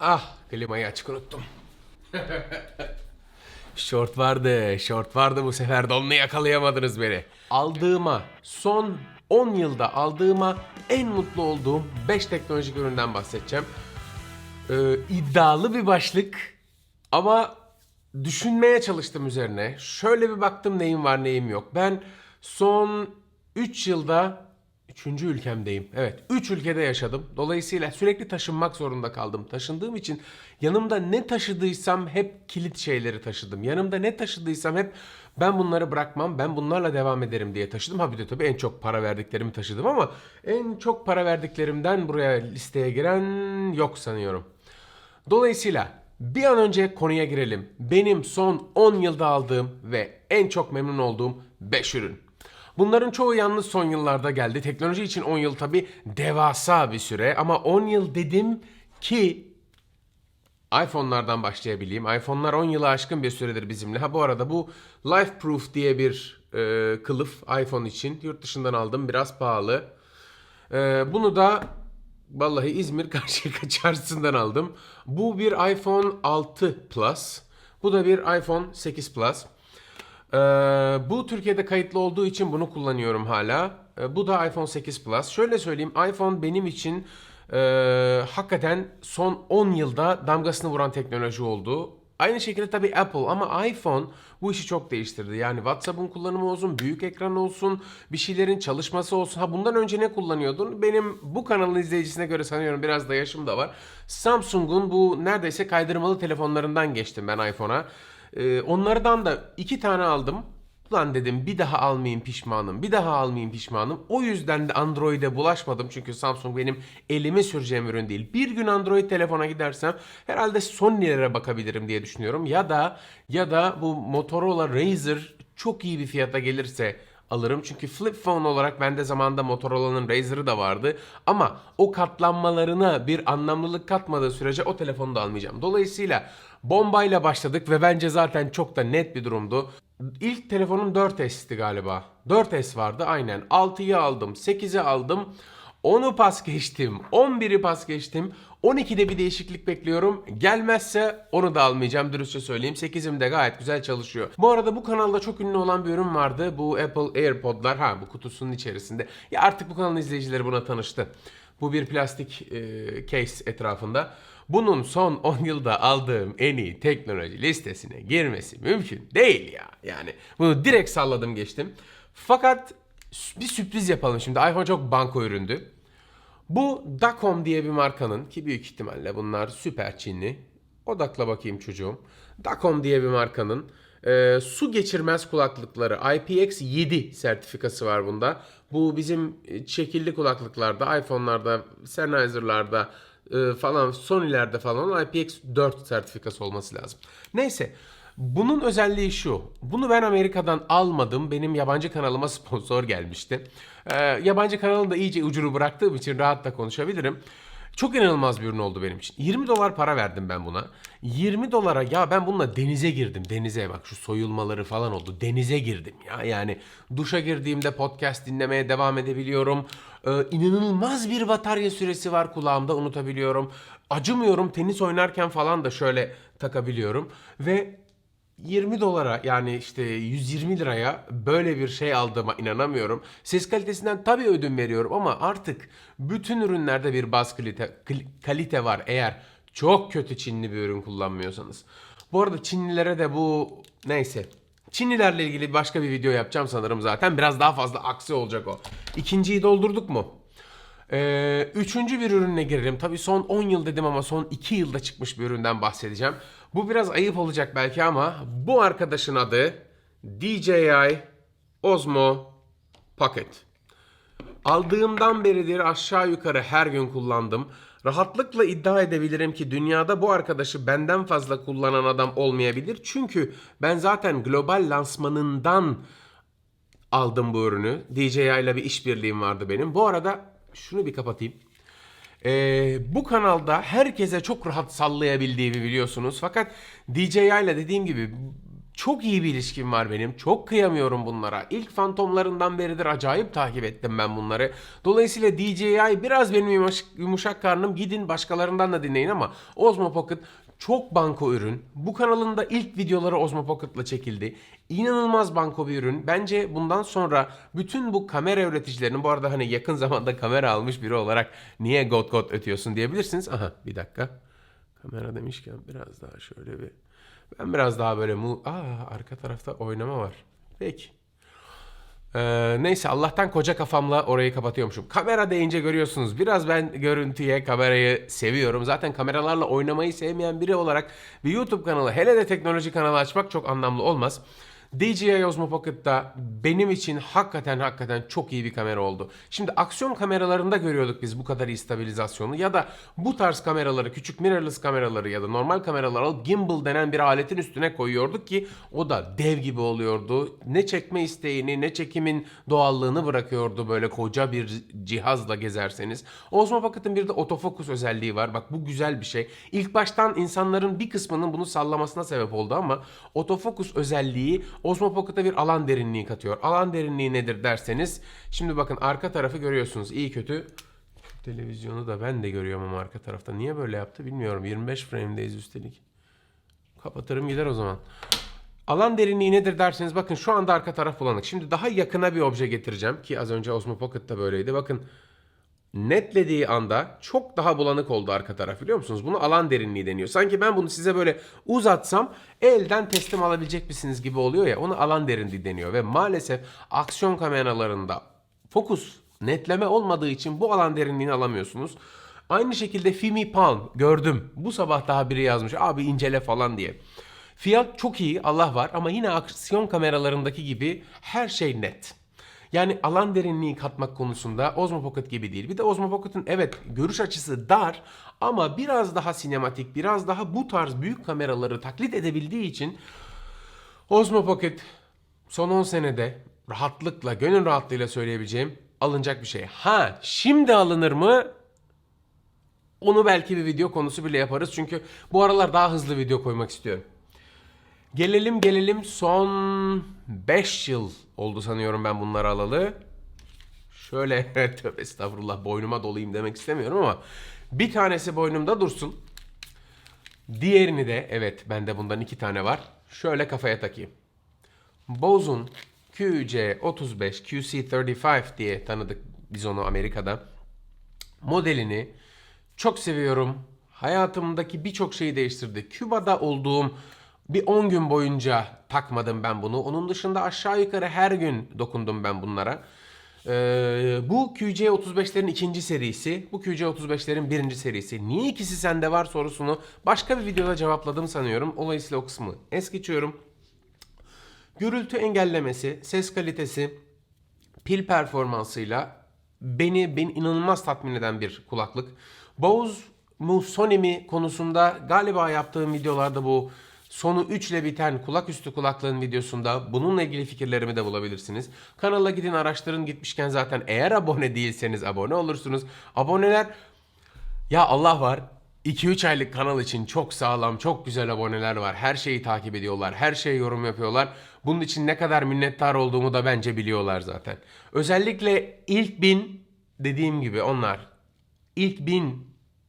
Ah klimayı açık unuttum. Short vardı, short vardı bu sefer de onunla yakalayamadınız beni. Aldığıma, son 10 yılda aldığıma en mutlu olduğum 5 teknolojik üründen bahsedeceğim. Ee, iddialı bir başlık ama düşünmeye çalıştım üzerine. Şöyle bir baktım neyim var neyim yok. Ben son 3 yılda 3. ülkemdeyim. Evet 3 ülkede yaşadım. Dolayısıyla sürekli taşınmak zorunda kaldım. Taşındığım için yanımda ne taşıdıysam hep kilit şeyleri taşıdım. Yanımda ne taşıdıysam hep ben bunları bırakmam, ben bunlarla devam ederim diye taşıdım. Ha bir de tabii en çok para verdiklerimi taşıdım ama en çok para verdiklerimden buraya listeye giren yok sanıyorum. Dolayısıyla bir an önce konuya girelim. Benim son 10 yılda aldığım ve en çok memnun olduğum 5 ürün. Bunların çoğu yalnız son yıllarda geldi. Teknoloji için 10 yıl tabi devasa bir süre ama 10 yıl dedim ki iPhone'lardan başlayabileyim. iPhone'lar 10 yılı aşkın bir süredir bizimle. Ha bu arada bu Life Proof diye bir e, kılıf iPhone için yurt dışından aldım. Biraz pahalı. E, bunu da vallahi İzmir Karşıyaka çarşısından aldım. Bu bir iPhone 6 Plus. Bu da bir iPhone 8 Plus. Ee, bu Türkiye'de kayıtlı olduğu için bunu kullanıyorum hala. Ee, bu da iPhone 8 Plus. Şöyle söyleyeyim iPhone benim için e, hakikaten son 10 yılda damgasını vuran teknoloji oldu. Aynı şekilde tabii Apple ama iPhone bu işi çok değiştirdi. Yani WhatsApp'ın kullanımı olsun, büyük ekran olsun, bir şeylerin çalışması olsun. Ha bundan önce ne kullanıyordun? Benim bu kanalın izleyicisine göre sanıyorum biraz da yaşım da var. Samsung'un bu neredeyse kaydırmalı telefonlarından geçtim ben iPhone'a. Ee, onlardan da iki tane aldım. Ulan dedim bir daha almayayım pişmanım. Bir daha almayayım pişmanım. O yüzden de Android'e bulaşmadım. Çünkü Samsung benim elimi süreceğim ürün değil. Bir gün Android telefona gidersem herhalde Sony'lere bakabilirim diye düşünüyorum. Ya da ya da bu Motorola Razr çok iyi bir fiyata gelirse alırım. Çünkü flip phone olarak bende zamanında Motorola'nın Razr'ı da vardı. Ama o katlanmalarına bir anlamlılık katmadığı sürece o telefonu da almayacağım. Dolayısıyla bombayla başladık ve bence zaten çok da net bir durumdu. İlk telefonum 4S'ti galiba. 4S vardı aynen. 6'yı aldım, 8'i aldım. 10'u pas geçtim, 11'i pas geçtim. 12'de bir değişiklik bekliyorum. Gelmezse onu da almayacağım dürüstçe söyleyeyim. 8'im de gayet güzel çalışıyor. Bu arada bu kanalda çok ünlü olan bir ürün vardı. Bu Apple AirPod'lar. Ha bu kutusunun içerisinde. Ya artık bu kanalın izleyicileri buna tanıştı. Bu bir plastik e, case etrafında. Bunun son 10 yılda aldığım en iyi teknoloji listesine girmesi mümkün değil ya. Yani bunu direkt salladım geçtim. Fakat bir sürpriz yapalım şimdi. iPhone çok banko üründü. Bu Dacom diye bir markanın ki büyük ihtimalle bunlar süper Çinli. Odakla bakayım çocuğum. Dacom diye bir markanın e, su geçirmez kulaklıkları IPX7 sertifikası var bunda. Bu bizim e, şekilli kulaklıklarda, iPhone'larda, Sennheiser'larda e, falan, Sony'lerde falan IPX4 sertifikası olması lazım. Neyse. Bunun özelliği şu. Bunu ben Amerika'dan almadım. Benim yabancı kanalıma sponsor gelmişti. Ee, yabancı kanalı da iyice ucunu bıraktığım için rahat da konuşabilirim. Çok inanılmaz bir ürün oldu benim için. 20 dolar para verdim ben buna. 20 dolara ya ben bununla denize girdim. Denize bak şu soyulmaları falan oldu. Denize girdim ya. Yani duşa girdiğimde podcast dinlemeye devam edebiliyorum. Ee, inanılmaz bir batarya süresi var kulağımda unutabiliyorum. Acımıyorum tenis oynarken falan da şöyle takabiliyorum. Ve 20 dolara yani işte 120 liraya böyle bir şey aldığıma inanamıyorum. Ses kalitesinden tabii ödün veriyorum ama artık bütün ürünlerde bir baz kalite, kal- kalite var eğer çok kötü Çinli bir ürün kullanmıyorsanız. Bu arada Çinlilere de bu neyse. Çinlilerle ilgili başka bir video yapacağım sanırım zaten. Biraz daha fazla aksi olacak o. İkinciyi doldurduk mu? Ee, üçüncü bir ürünle girelim. Tabii son 10 yıl dedim ama son 2 yılda çıkmış bir üründen bahsedeceğim. Bu biraz ayıp olacak belki ama bu arkadaşın adı DJI Osmo Pocket. Aldığımdan beridir aşağı yukarı her gün kullandım. Rahatlıkla iddia edebilirim ki dünyada bu arkadaşı benden fazla kullanan adam olmayabilir. Çünkü ben zaten global lansmanından aldım bu ürünü. DJI ile bir işbirliğim vardı benim. Bu arada şunu bir kapatayım. Ee, bu kanalda herkese çok rahat sallayabildiğimi biliyorsunuz. Fakat DJI ile dediğim gibi Çok iyi bir ilişkim var benim. Çok kıyamıyorum bunlara. İlk fantomlarından beridir acayip takip ettim ben bunları. Dolayısıyla DJI biraz benim yumuş- yumuşak karnım. Gidin başkalarından da dinleyin ama Osmo Pocket çok banko ürün. Bu kanalın da ilk videoları Osmo Pocket'la çekildi. İnanılmaz banko bir ürün. Bence bundan sonra bütün bu kamera üreticilerinin bu arada hani yakın zamanda kamera almış biri olarak niye got got ötüyorsun diyebilirsiniz. Aha bir dakika. Kamera demişken biraz daha şöyle bir ben biraz daha böyle mu Aa arka tarafta oynama var. Peki. Ee, neyse Allah'tan koca kafamla orayı kapatıyormuşum. Kamera deyince görüyorsunuz. Biraz ben görüntüye, kamerayı seviyorum. Zaten kameralarla oynamayı sevmeyen biri olarak bir YouTube kanalı, hele de teknoloji kanalı açmak çok anlamlı olmaz. DJI Osmo Pocket'ta benim için hakikaten hakikaten çok iyi bir kamera oldu. Şimdi aksiyon kameralarında görüyorduk biz bu kadar iyi stabilizasyonu ya da bu tarz kameraları, küçük mirrorless kameraları ya da normal kameraları alıp gimbal denen bir aletin üstüne koyuyorduk ki o da dev gibi oluyordu. Ne çekme isteğini ne çekimin doğallığını bırakıyordu böyle koca bir cihazla gezerseniz. Osmo Pocket'ın bir de otofokus özelliği var. Bak bu güzel bir şey. İlk baştan insanların bir kısmının bunu sallamasına sebep oldu ama otofokus özelliği Osmo Pocket'a bir alan derinliği katıyor. Alan derinliği nedir derseniz şimdi bakın arka tarafı görüyorsunuz. İyi kötü televizyonu da ben de görüyorum ama arka tarafta. Niye böyle yaptı bilmiyorum. 25 frame'deyiz üstelik. Kapatırım gider o zaman. Alan derinliği nedir derseniz bakın şu anda arka taraf bulanık. Şimdi daha yakına bir obje getireceğim ki az önce Osmo Pocket'ta böyleydi. Bakın netlediği anda çok daha bulanık oldu arka taraf biliyor musunuz? Bunu alan derinliği deniyor. Sanki ben bunu size böyle uzatsam elden teslim alabilecek misiniz gibi oluyor ya onu alan derinliği deniyor. Ve maalesef aksiyon kameralarında fokus netleme olmadığı için bu alan derinliğini alamıyorsunuz. Aynı şekilde Fimi Palm gördüm. Bu sabah daha biri yazmış abi incele falan diye. Fiyat çok iyi Allah var ama yine aksiyon kameralarındaki gibi her şey net. Yani alan derinliği katmak konusunda Osmo Pocket gibi değil. Bir de Osmo Pocket'ın evet görüş açısı dar ama biraz daha sinematik, biraz daha bu tarz büyük kameraları taklit edebildiği için Osmo Pocket son 10 senede rahatlıkla, gönül rahatlığıyla söyleyebileceğim alınacak bir şey. Ha şimdi alınır mı? Onu belki bir video konusu bile yaparız. Çünkü bu aralar daha hızlı video koymak istiyorum. Gelelim gelelim son 5 yıl oldu sanıyorum ben bunları alalı. Şöyle tövbe estağfurullah boynuma dolayım demek istemiyorum ama bir tanesi boynumda dursun. Diğerini de evet bende bundan iki tane var. Şöyle kafaya takayım. Bose'un QC35 QC35 diye tanıdık biz onu Amerika'da. Modelini çok seviyorum. Hayatımdaki birçok şeyi değiştirdi. Küba'da olduğum bir 10 gün boyunca takmadım ben bunu. Onun dışında aşağı yukarı her gün dokundum ben bunlara. Ee, bu QC35'lerin ikinci serisi, bu QC35'lerin birinci serisi. Niye ikisi sende var sorusunu başka bir videoda cevapladım sanıyorum. Dolayısıyla o kısmı es geçiyorum. Gürültü engellemesi, ses kalitesi, pil performansıyla beni beni inanılmaz tatmin eden bir kulaklık. Bose mu Sony mi konusunda galiba yaptığım videolarda bu sonu 3 ile biten kulak üstü kulaklığın videosunda bununla ilgili fikirlerimi de bulabilirsiniz. Kanala gidin araştırın gitmişken zaten eğer abone değilseniz abone olursunuz. Aboneler ya Allah var. 2-3 aylık kanal için çok sağlam, çok güzel aboneler var. Her şeyi takip ediyorlar, her şeye yorum yapıyorlar. Bunun için ne kadar minnettar olduğumu da bence biliyorlar zaten. Özellikle ilk bin dediğim gibi onlar ilk bin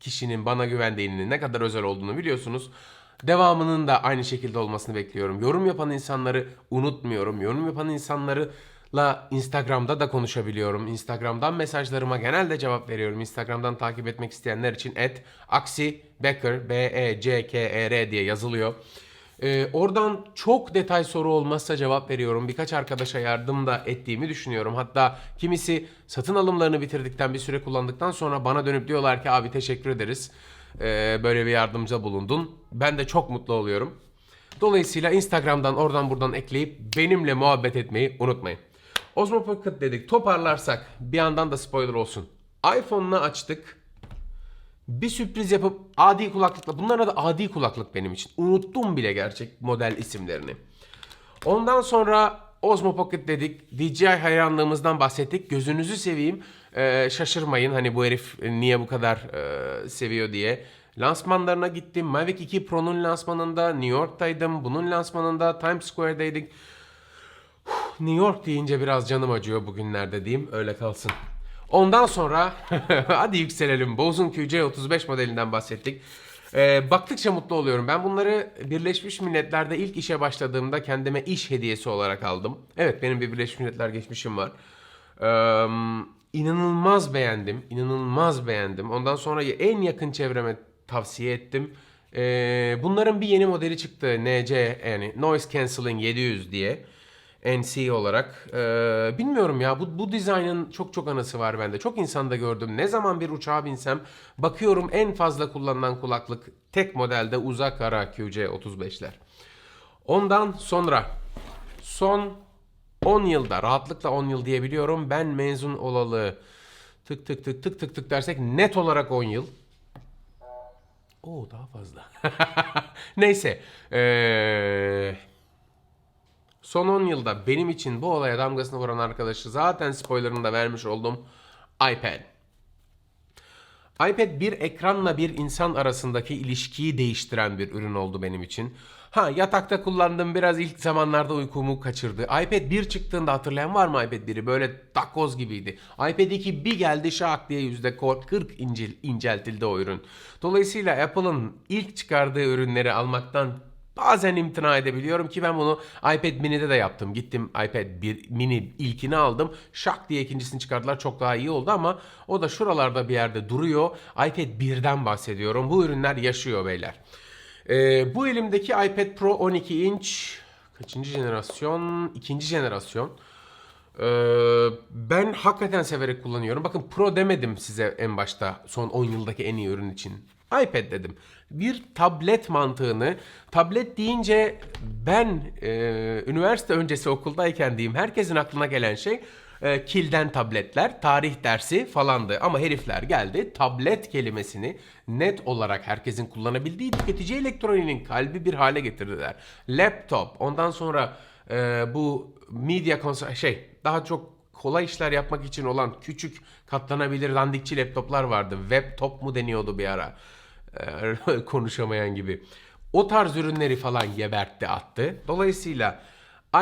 kişinin bana güvendiğini ne kadar özel olduğunu biliyorsunuz. Devamının da aynı şekilde olmasını bekliyorum. Yorum yapan insanları unutmuyorum. Yorum yapan insanlarla Instagram'da da konuşabiliyorum. Instagram'dan mesajlarıma genelde cevap veriyorum. Instagram'dan takip etmek isteyenler için et aksi becker b e c k e r diye yazılıyor. Ee, oradan çok detay soru olmazsa cevap veriyorum. Birkaç arkadaşa yardım da ettiğimi düşünüyorum. Hatta kimisi satın alımlarını bitirdikten bir süre kullandıktan sonra bana dönüp diyorlar ki abi teşekkür ederiz. Ee, böyle bir yardımcı bulundun. Ben de çok mutlu oluyorum. Dolayısıyla Instagram'dan oradan buradan ekleyip benimle muhabbet etmeyi unutmayın. Osmo Pocket dedik toparlarsak bir yandan da spoiler olsun. iPhone'la açtık. Bir sürpriz yapıp adi kulaklıkla bunlara da adi kulaklık benim için. Unuttum bile gerçek model isimlerini. Ondan sonra Osmo Pocket dedik. DJI hayranlığımızdan bahsettik. Gözünüzü seveyim. Ee, şaşırmayın hani bu herif niye bu kadar e, seviyor diye. Lansmanlarına gittim. Mavic 2 Pro'nun lansmanında New York'taydım. Bunun lansmanında Times Square'daydık. New York deyince biraz canım acıyor bugünlerde diyeyim. Öyle kalsın. Ondan sonra hadi yükselelim. Bose'un QC35 modelinden bahsettik. Ee, baktıkça mutlu oluyorum. Ben bunları Birleşmiş Milletler'de ilk işe başladığımda kendime iş hediyesi olarak aldım. Evet benim bir Birleşmiş Milletler geçmişim var. Ee, inanılmaz beğendim. inanılmaz beğendim. Ondan sonra en yakın çevreme tavsiye ettim. Ee, bunların bir yeni modeli çıktı. NC yani Noise Cancelling 700 diye. NC olarak. Ee, bilmiyorum ya bu, bu dizaynın çok çok anısı var bende. Çok insanda gördüm. Ne zaman bir uçağa binsem bakıyorum en fazla kullanılan kulaklık tek modelde uzak ara QC35'ler. Ondan sonra son 10 yılda rahatlıkla 10 yıl diyebiliyorum. Ben mezun olalı tık tık tık tık tık tık dersek net olarak 10 yıl. Oo daha fazla. Neyse. Ee, son 10 yılda benim için bu olaya damgasını vuran arkadaşı zaten spoilerını da vermiş oldum. iPad. iPad bir ekranla bir insan arasındaki ilişkiyi değiştiren bir ürün oldu benim için. Ha yatakta kullandım biraz ilk zamanlarda uykumu kaçırdı. iPad 1 çıktığında hatırlayan var mı iPad 1'i? Böyle takoz gibiydi. iPad 2 bir geldi şak diye %40 incel, inceltildi o ürün. Dolayısıyla Apple'ın ilk çıkardığı ürünleri almaktan Bazen imtina edebiliyorum ki ben bunu iPad mini'de de yaptım. Gittim iPad 1 mini ilkini aldım. Şak diye ikincisini çıkardılar. Çok daha iyi oldu ama o da şuralarda bir yerde duruyor. iPad 1'den bahsediyorum. Bu ürünler yaşıyor beyler. Ee, bu elimdeki iPad Pro 12 inç kaçıncı jenerasyon? İkinci jenerasyon. Ee, ben hakikaten severek kullanıyorum. Bakın Pro demedim size en başta son 10 yıldaki en iyi ürün için. iPad dedim. Bir tablet mantığını, tablet deyince ben e, üniversite öncesi okuldayken diyeyim herkesin aklına gelen şey e, kilden tabletler, tarih dersi falandı. Ama herifler geldi tablet kelimesini net olarak herkesin kullanabildiği tüketici elektroniğinin kalbi bir hale getirdiler. Laptop, ondan sonra e, bu media konsol şey daha çok kolay işler yapmak için olan küçük katlanabilir dandikçi laptoplar vardı. Web top mu deniyordu bir ara. Konuşamayan gibi. O tarz ürünleri falan gebertti attı. Dolayısıyla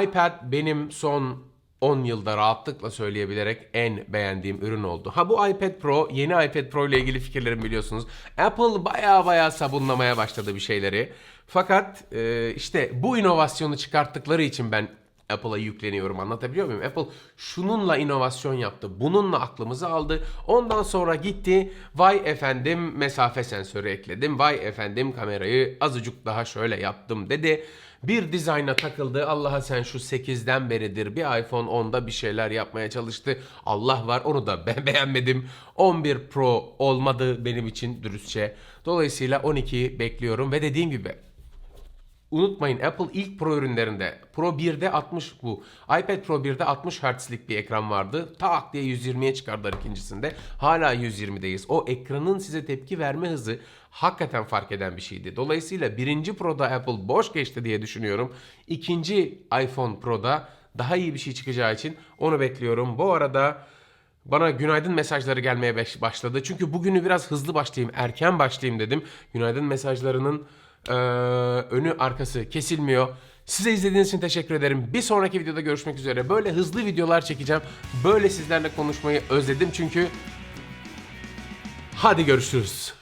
iPad benim son 10 yılda rahatlıkla söyleyebilerek en beğendiğim ürün oldu. Ha bu iPad Pro, yeni iPad Pro ile ilgili fikirlerimi biliyorsunuz. Apple baya baya sabunlamaya başladı bir şeyleri. Fakat e, işte bu inovasyonu çıkarttıkları için ben Apple'a yükleniyorum anlatabiliyor muyum? Apple şununla inovasyon yaptı. Bununla aklımızı aldı. Ondan sonra gitti. Vay efendim mesafe sensörü ekledim. Vay efendim kamerayı azıcık daha şöyle yaptım dedi. Bir dizayna takıldı. Allah'a sen şu 8'den beridir bir iPhone 10'da bir şeyler yapmaya çalıştı. Allah var onu da ben beğenmedim. 11 Pro olmadı benim için dürüstçe. Dolayısıyla 12 bekliyorum ve dediğim gibi Unutmayın Apple ilk Pro ürünlerinde Pro 1'de 60 bu. iPad Pro 1'de 60 Hz'lik bir ekran vardı. Tak diye 120'ye çıkardılar ikincisinde. Hala 120'deyiz. O ekranın size tepki verme hızı hakikaten fark eden bir şeydi. Dolayısıyla birinci Pro'da Apple boş geçti diye düşünüyorum. İkinci iPhone Pro'da daha iyi bir şey çıkacağı için onu bekliyorum. Bu arada bana günaydın mesajları gelmeye başladı. Çünkü bugünü biraz hızlı başlayayım, erken başlayayım dedim. Günaydın mesajlarının ee, önü arkası kesilmiyor. Size izlediğiniz için teşekkür ederim. Bir sonraki videoda görüşmek üzere. Böyle hızlı videolar çekeceğim. Böyle sizlerle konuşmayı özledim çünkü. Hadi görüşürüz.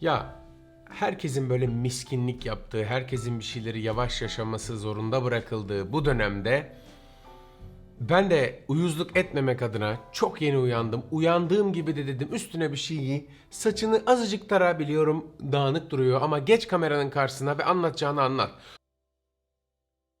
Ya herkesin böyle miskinlik yaptığı, herkesin bir şeyleri yavaş yaşaması zorunda bırakıldığı bu dönemde ben de uyuzluk etmemek adına çok yeni uyandım. Uyandığım gibi de dedim üstüne bir şey giy. Saçını azıcık tara biliyorum dağınık duruyor ama geç kameranın karşısına ve anlatacağını anlat.